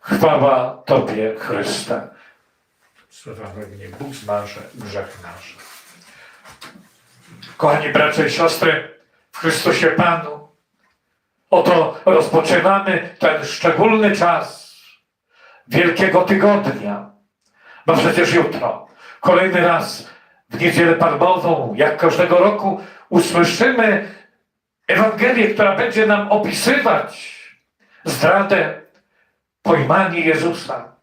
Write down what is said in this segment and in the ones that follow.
Chwała Tobie, Chryste. Sławamy mnie Bóg zmarze grzech nasz. Kochani bracia i siostry, w Chrystusie Panu, oto rozpoczynamy ten szczególny czas Wielkiego Tygodnia. Bo przecież jutro, kolejny raz w Niedzielę Palmową, jak każdego roku, usłyszymy Ewangelię, która będzie nam opisywać zdradę, pojmanie Jezusa,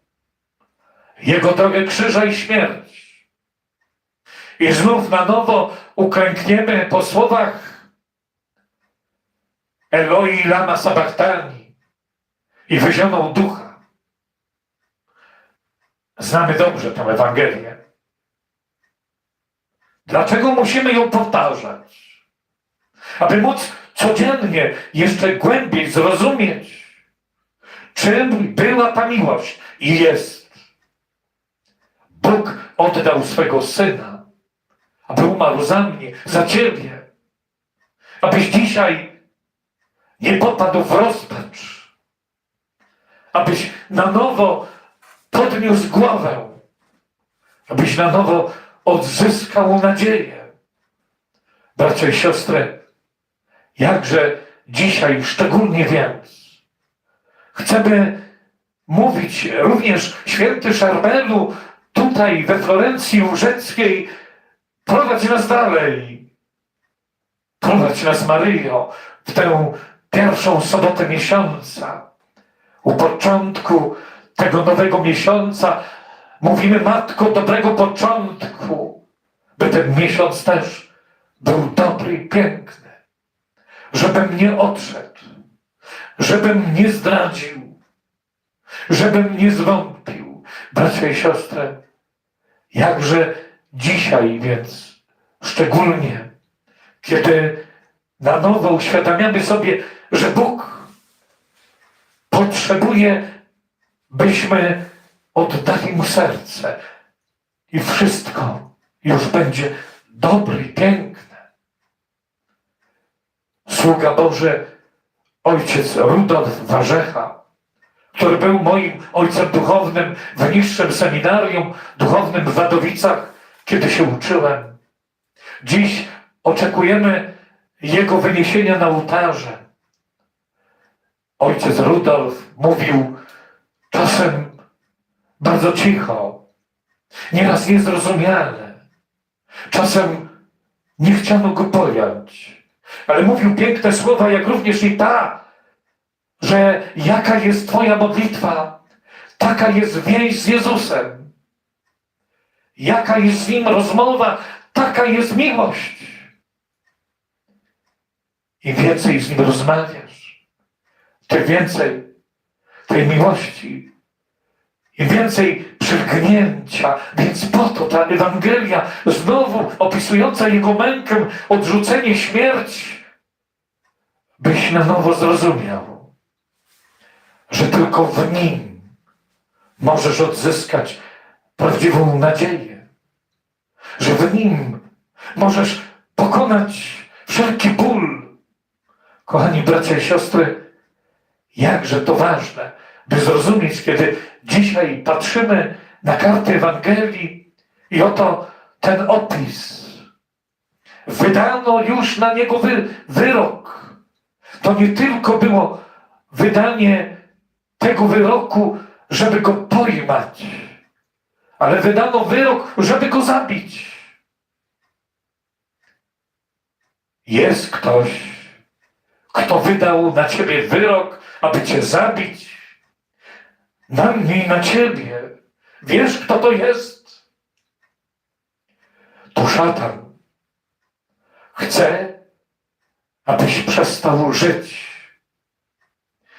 Jego drogę krzyża i śmierć. I znów na nowo uklękniemy po słowach Eloi lama sabachthani i wyzioną ducha. Znamy dobrze tę Ewangelię. Dlaczego musimy ją powtarzać? Aby móc codziennie jeszcze głębiej zrozumieć, czym była ta miłość i jest. Bóg oddał swego Syna, aby umarł za mnie, za Ciebie, abyś dzisiaj nie popadł w rozpacz, abyś na nowo podniósł głowę, abyś na nowo odzyskał nadzieję. Bracia i siostry, jakże dzisiaj szczególnie więc chcemy mówić również święty Szarbelu tutaj we Florencji Łóżeckiej prowadź nas dalej. Prowadź nas Maryjo w tę pierwszą sobotę miesiąca. U początku tego nowego miesiąca mówimy Matko dobrego początku by ten miesiąc też był dobry i piękny żebym nie odszedł żebym nie zdradził, żebym nie zwątpił. Bracia i siostry, jakże dzisiaj więc, szczególnie, kiedy na nowo uświadamiamy sobie, że Bóg potrzebuje, byśmy oddali Mu serce i wszystko już będzie dobre i piękne. Sługa Boże, ojciec Rudolf Warzecha, który był moim ojcem duchownym w niższym seminarium duchownym w Wadowicach, kiedy się uczyłem. Dziś oczekujemy jego wyniesienia na ołtarze. Ojciec Rudolf mówił czasem bardzo cicho, nieraz niezrozumiale, czasem nie chciano go pojąć ale mówił piękne słowa, jak również i ta, że jaka jest Twoja modlitwa, taka jest więź z Jezusem. Jaka jest z Nim rozmowa, taka jest miłość. Im więcej z Nim rozmawiasz, tym więcej tej miłości, im więcej przylgnięcia. Więc po to ta Ewangelia, znowu opisująca Jego mękę, odrzucenie, śmierć, byś na nowo zrozumiał, że tylko w Nim możesz odzyskać prawdziwą nadzieję, że w Nim możesz pokonać wszelki ból. Kochani bracia i siostry, jakże to ważne, by zrozumieć, kiedy dzisiaj patrzymy na kartę Ewangelii i oto ten opis. Wydano już na niego wy, wyrok. To nie tylko było wydanie tego wyroku, żeby go pojmać, ale wydano wyrok, żeby go zabić. Jest ktoś, kto wydał na ciebie wyrok, aby cię zabić na mnie i na ciebie. Wiesz, kto to jest? To szatan. Chce, abyś przestał żyć,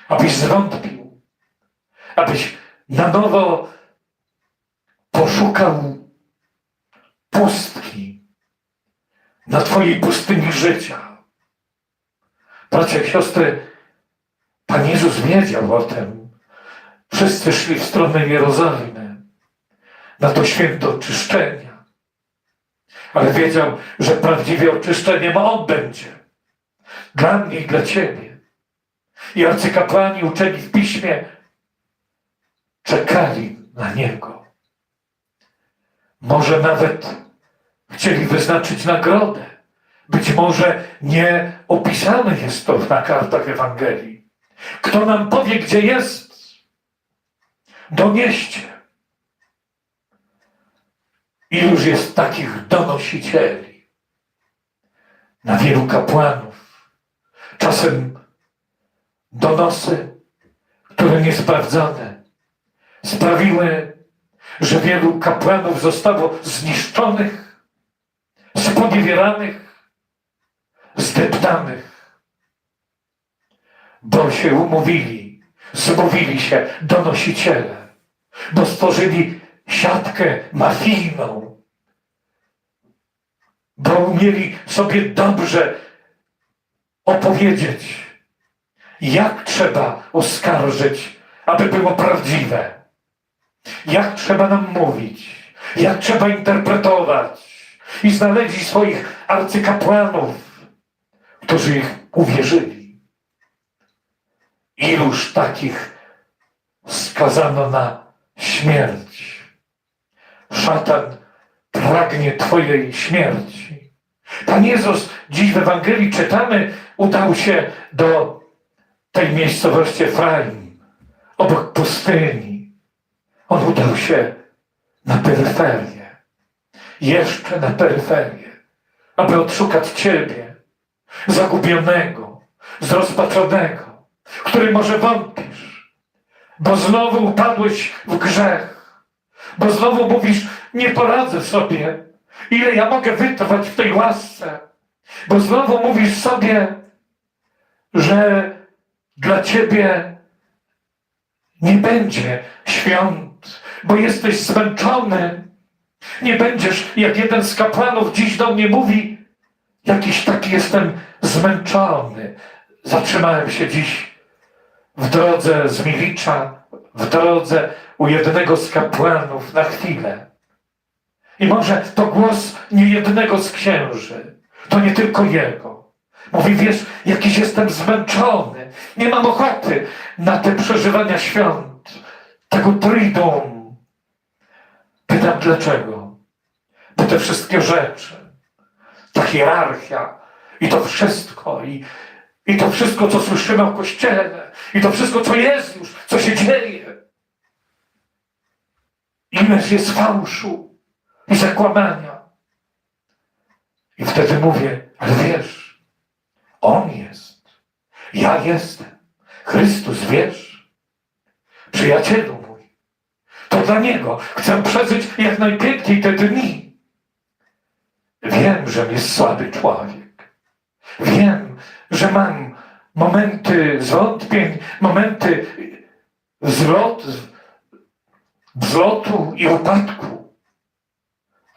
abyś zwątpił, abyś na nowo poszukał pustki na Twojej pustyni życia. Bracia i siostry, Pan Jezus wiedział o tym. Wszyscy szli w stronę Jerozolimy na to święto oczyszczenia. Ale wiedział, że prawdziwie oczyszczenie ma On będzie. Dla mnie i dla Ciebie. I arcykapłani uczeni w piśmie czekali na Niego. Może nawet chcieli wyznaczyć nagrodę. Być może nie opisane jest to na kartach Ewangelii. Kto nam powie, gdzie jest, donieście. Iluż jest takich donosicieli na wielu kapłanów. Czasem donosy, które niesprawdzone, sprawiły, że wielu kapłanów zostało zniszczonych, sponiewieranych, zdeptanych, bo się umówili, zmówili się donosiciele, bo stworzyli siatkę mafijną, bo umieli sobie dobrze opowiedzieć, jak trzeba oskarżyć, aby było prawdziwe. Jak trzeba nam mówić, jak trzeba interpretować. I znaleźli swoich arcykapłanów, którzy ich uwierzyli. Iluż takich skazano na śmierć. Szatan pragnie Twojej śmierci. Pan Jezus, dziś w Ewangelii czytamy, udał się do tej miejscowości Efraim, obok pustyni. On udał się na peryferię, jeszcze na peryferię, aby odszukać Ciebie, zagubionego, zrozpaczonego, który może wątpisz, bo znowu upadłeś w grzech, bo znowu mówisz, nie poradzę sobie, ile ja mogę wytrwać w tej łasce, bo znowu mówisz sobie, że dla Ciebie nie będzie świąt, bo jesteś zmęczony. Nie będziesz, jak jeden z kapłanów dziś do mnie mówi, jakiś taki jestem zmęczony. Zatrzymałem się dziś w drodze z Milicza, w drodze u jednego z kapłanów na chwilę. I może to głos nie jednego z księży, to nie tylko jego. Mówi, wiesz, jakiś jestem zmęczony, nie mam ochoty na te przeżywania świąt, tego triduum. Pytam dlaczego? Bo te wszystkie rzeczy, ta hierarchia i to wszystko, i, i to wszystko, co słyszymy o Kościele, i to wszystko, co jest już, co się dzieje. Ileż jest fałszu i zakłamania. I wtedy mówię, ale wiesz, On jest, ja jestem, Chrystus, wiesz, przyjacielu mój, to dla Niego chcę przeżyć jak najpiękniej te dni. Wiem, że jest słaby człowiek. Wiem, że mam momenty zwątpień, momenty wzlotu i upadku.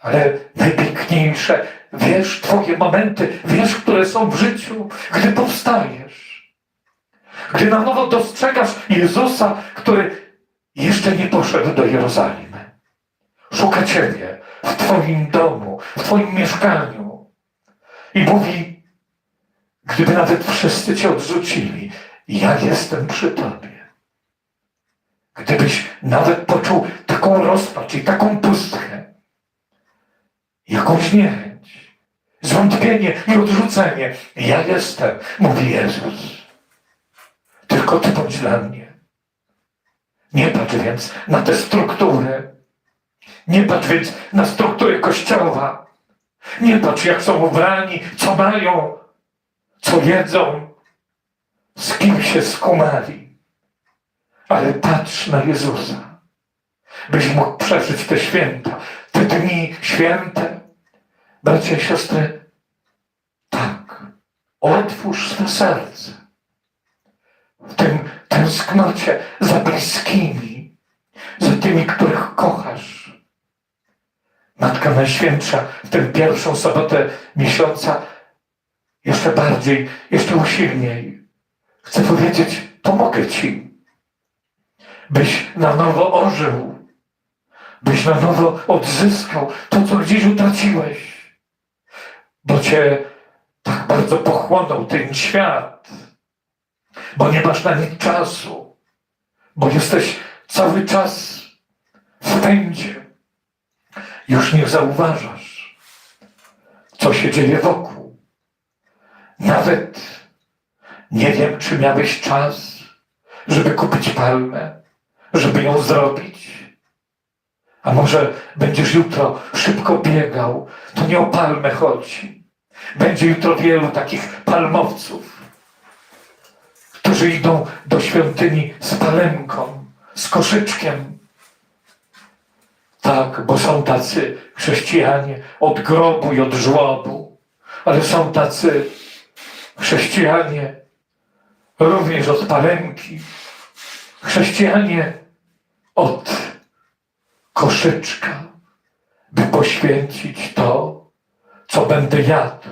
Ale najpiękniejsze, wiesz, Twoje momenty, wiesz, które są w życiu, gdy powstajesz. Gdy na nowo dostrzegasz Jezusa, który jeszcze nie poszedł do Jerozolimy. Szuka Ciebie w Twoim domu, w Twoim mieszkaniu. I mówi, gdyby nawet wszyscy Cię odrzucili, ja jestem przy Tobie. Gdybyś nawet poczuł taką rozpacz i taką pustkę, jakąś niechęć, zwątpienie i odrzucenie, ja jestem, mówi Jezus. Tylko Ty bądź dla mnie. Nie patrz więc na te struktury. Nie patrz więc na struktury Kościoła. Nie patrz, jak są ubrani, co mają, co jedzą, z kim się skumali. Ale patrz na Jezusa, byś mógł przeżyć te święta, te dni święte. Bracia i siostry, tak, otwórz swe serce w tym tęsknocie za bliskimi, za tymi, których kochasz. Matka Najświętsza w tę pierwszą sobotę miesiąca jeszcze bardziej, jeszcze usilniej chce powiedzieć, pomogę Ci, byś na nowo ożył, byś na nowo odzyskał to, co gdzieś utraciłeś, bo Cię tak bardzo pochłonął ten świat, bo nie masz na nic czasu, bo jesteś cały czas w pędzie. Już nie zauważasz, co się dzieje wokół. Nawet nie wiem, czy miałeś czas, żeby kupić palmę, żeby ją zrobić. A może będziesz jutro szybko biegał, to nie o palmę chodzi. Będzie jutro wielu takich palmowców, którzy idą do świątyni z palemką, z koszyczkiem. Tak, bo są tacy chrześcijanie od grobu i od żłobu, ale są tacy chrześcijanie również od palemki, chrześcijanie od koszyczka, by poświęcić to, co będę jadł.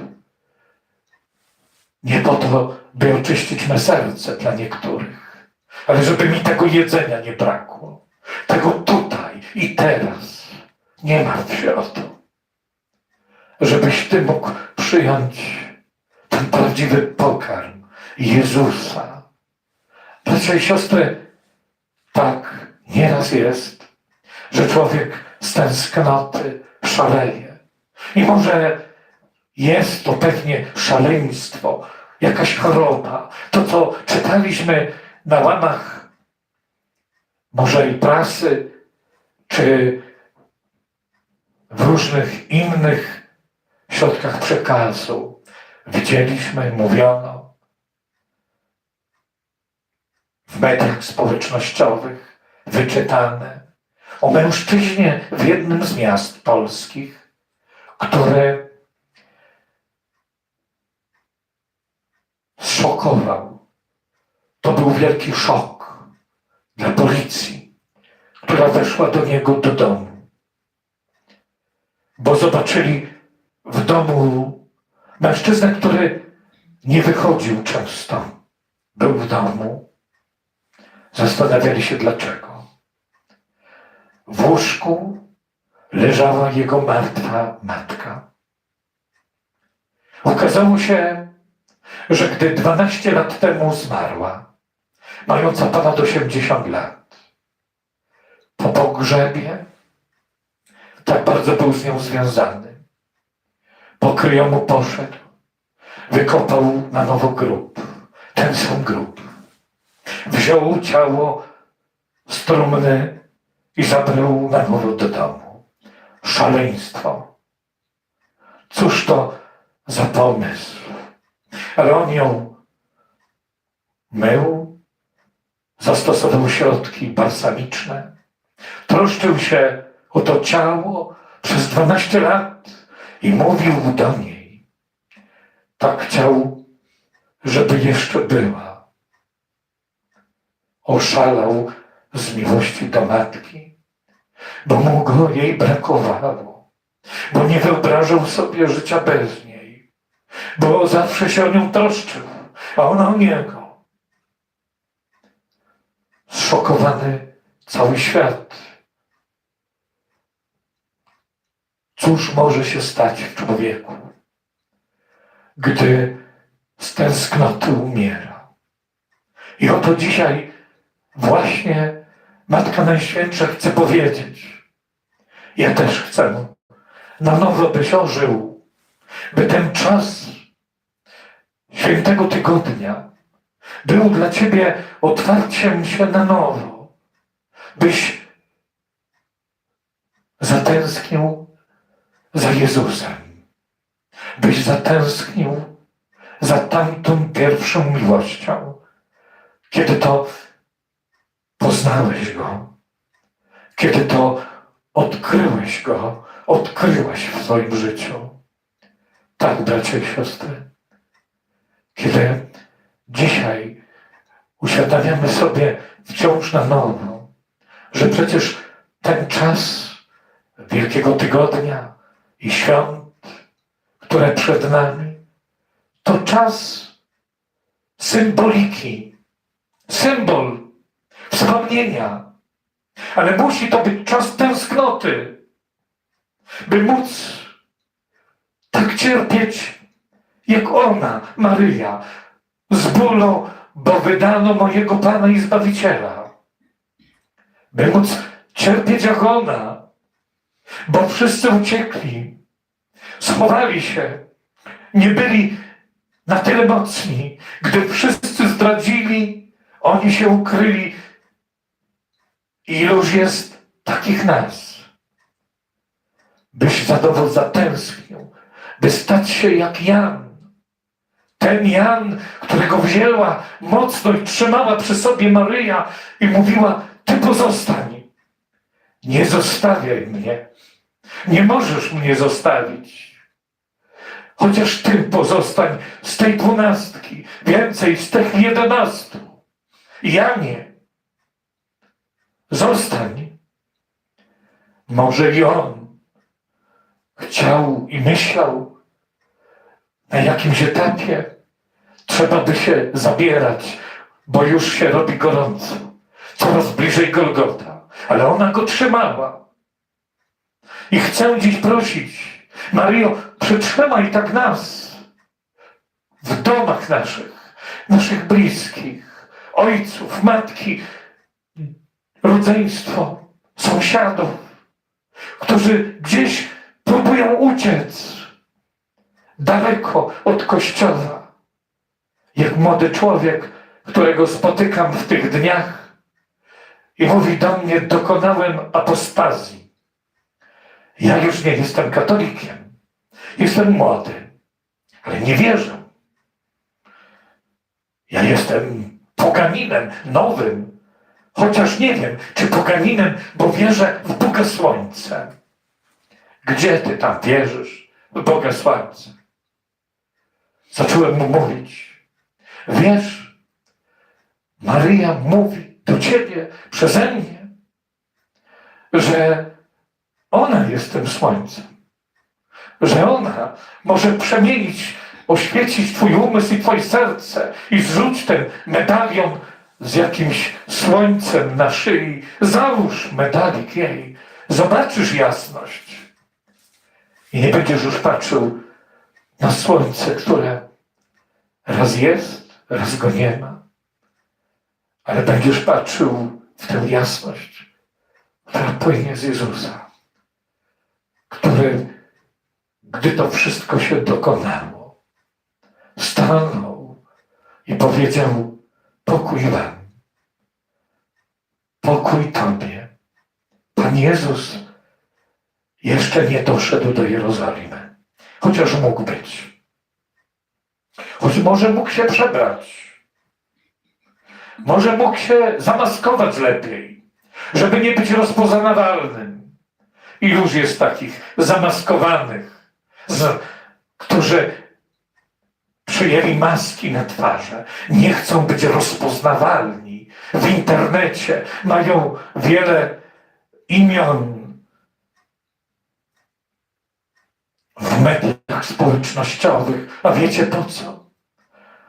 Nie po to, by oczyścić me serce dla niektórych, ale żeby mi tego jedzenia nie brakło. Tego tutaj i teraz. Nie martw się o to. Żebyś Ty mógł przyjąć ten prawdziwy pokarm Jezusa. Bracia i siostry, tak nieraz jest, że człowiek z tęsknoty szaleje. I może jest to pewnie szaleństwo, jakaś choroba. To, co czytaliśmy na łamach może i prasy, czy w różnych innych środkach przekazu. Widzieliśmy, mówiono w mediach społecznościowych, wyczytane o mężczyźnie w jednym z miast polskich, który zszokował. To był wielki szok dla policji, która weszła do niego do domu. Bo zobaczyli w domu mężczyznę, który nie wychodził często. Był w domu. Zastanawiali się dlaczego. W łóżku leżała jego martwa matka. Okazało się, że gdy 12 lat temu zmarła, mająca ponad 80 lat, po pogrzebie, tak bardzo był z nią związany, po kryjomu poszedł, wykopał na nowo grób, ten sam grób. Wziął ciało z trumny i zabrał na nowo do domu. Szaleństwo. Cóż to za pomysł? Ale on ją mył, zastosował środki balsamiczne, troszczył się o to ciało przez 12 lat i mówił do niej. Tak chciał, żeby jeszcze była. Oszalał z miłości do matki, bo mu go jej brakowało, bo nie wyobrażał sobie życia bez niej, bo zawsze się o nią troszczył, a ona o niego. Zszokowany cały świat. Cóż może się stać w człowieku, gdy z tęsknoty umiera? I oto dzisiaj właśnie Matka Najświętsza chce powiedzieć, ja też chcę na nowo byś ożył, by ten czas świętego tygodnia był dla Ciebie otwarciem się na nowo, byś zatęsknił za Jezusem, byś zatęsknił za tamtą pierwszą miłością, kiedy to poznałeś Go, kiedy to odkryłeś Go, odkryłaś w swoim życiu. Tak, bracia i siostry, kiedy dzisiaj uświadamiamy sobie wciąż na nowo, że przecież ten czas Wielkiego Tygodnia i świąt, które przed nami, to czas symboliki, symbol wspomnienia. Ale musi to być czas tęsknoty, by móc tak cierpieć, jak ona, Maryja, z bólą, bo wydano mojego Pana i Zbawiciela. by móc cierpieć jak ona, bo wszyscy uciekli, schowali się, nie byli na tyle mocni. Gdy wszyscy zdradzili, oni się ukryli. Iluż jest takich nas, byś zadowol zatęsknił, by stać się jak Jan. Ten Jan, którego wzięła mocno i trzymała przy sobie Maryja i mówiła, ty pozostań. Nie zostawiaj mnie. Nie możesz mnie zostawić. Chociaż ty pozostań z tej dwunastki, więcej z tych jedenastu. Ja nie. Zostań. Może i on chciał i myślał, na jakimś etapie trzeba by się zabierać, bo już się robi gorąco. Coraz bliżej Golgota. Ale ona go trzymała. I chcę dziś prosić, Mario, przytrzymaj tak nas w domach naszych, naszych bliskich, ojców, matki, rodzeństwo, sąsiadów, którzy gdzieś próbują uciec daleko od kościoła. Jak młody człowiek, którego spotykam w tych dniach i mówi do mnie, dokonałem apostazji. Ja już nie jestem katolikiem. Jestem młody, ale nie wierzę. Ja jestem poganinem nowym, chociaż nie wiem, czy poganinem, bo wierzę w Boga Słońce. Gdzie ty tam wierzysz w Boga Słońce? Zacząłem mu mówić. Wiesz, Maryja mówi do ciebie przeze mnie, że ona jest tym słońcem. Że ona może przemienić, oświecić Twój umysł i Twoje serce i zrzuć ten medalion z jakimś słońcem na szyi. Załóż medalik jej. Zobaczysz jasność. I nie będziesz już patrzył na słońce, które raz jest, raz go nie ma. Ale będziesz patrzył w tę jasność, która płynie z Jezusa który, gdy to wszystko się dokonało, stanął i powiedział: Pokój Wam, pokój Tobie. Pan Jezus jeszcze nie doszedł do Jerozolimy, chociaż mógł być. Choć może mógł się przebrać. Może mógł się zamaskować lepiej, żeby nie być rozpoznawalnym. Iluż jest takich zamaskowanych, z, którzy przyjęli maski na twarze, nie chcą być rozpoznawalni w internecie, mają wiele imion w mediach społecznościowych. A wiecie po co?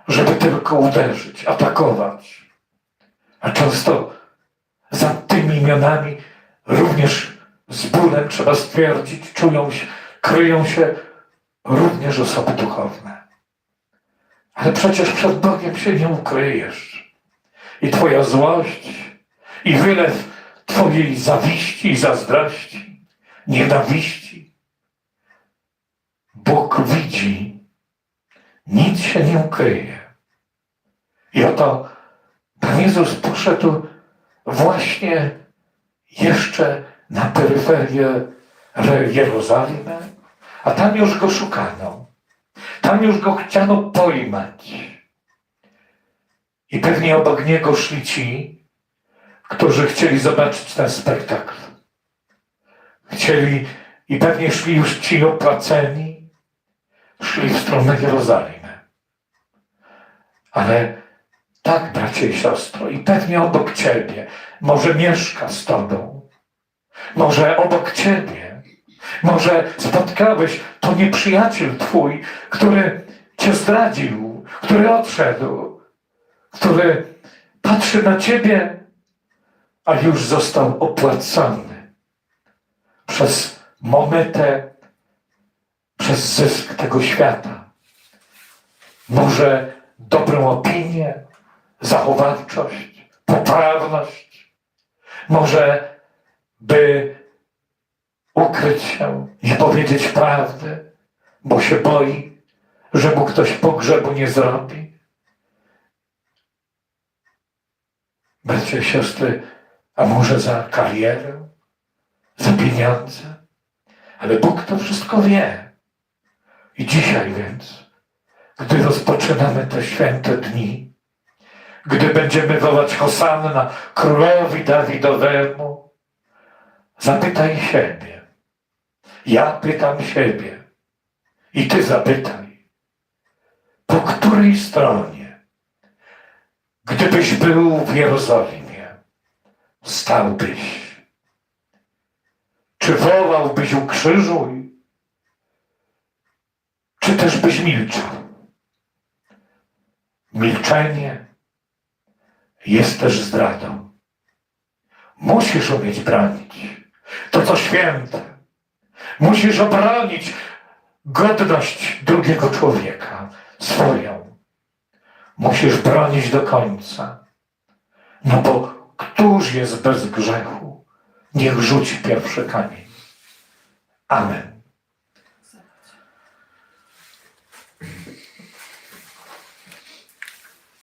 Żeby tylko uderzyć, atakować. A często za tymi imionami również z bólem trzeba stwierdzić, czują się, kryją się również osoby duchowne. Ale przecież przed Bogiem się nie ukryjesz. I Twoja złość, i wylew Twojej zawiści i zazdrości, nienawiści. Bóg widzi, nic się nie ukryje. I oto Pan Jezus poszedł właśnie jeszcze na peryferię Jerozolimy, a tam już go szukano. Tam już go chciano pojmać. I pewnie obok niego szli ci, którzy chcieli zobaczyć ten spektakl. Chcieli i pewnie szli już ci opłaceni, szli w stronę Jerozolimy. Ale tak, bracie i siostro, i pewnie obok ciebie, może mieszka z tobą, może obok ciebie, może spotkałeś to nieprzyjaciel twój, który cię zdradził, który odszedł, który patrzy na ciebie, a już został opłacony przez monetę, przez zysk tego świata. Może dobrą opinię, zachowawczość, poprawność, Może by ukryć się, nie powiedzieć prawdy, bo się boi, że mu ktoś pogrzebu nie zrobi. Bracia i siostry, a może za karierę, za pieniądze? Ale Bóg to wszystko wie. I dzisiaj więc, gdy rozpoczynamy te święte dni, gdy będziemy wołać Hosanna królowi Dawidowemu, zapytaj siebie. Ja pytam siebie. I ty zapytaj. Po której stronie, gdybyś był w Jerozolimie, stałbyś? Czy wołałbyś ukrzyżuj? Czy też byś milczał? Milczenie jest też zdradą. Musisz umieć bronić to, co święte. Musisz obronić godność drugiego człowieka, swoją. Musisz bronić do końca. No bo któż jest bez grzechu? Niech rzuci pierwszy kamień. Amen.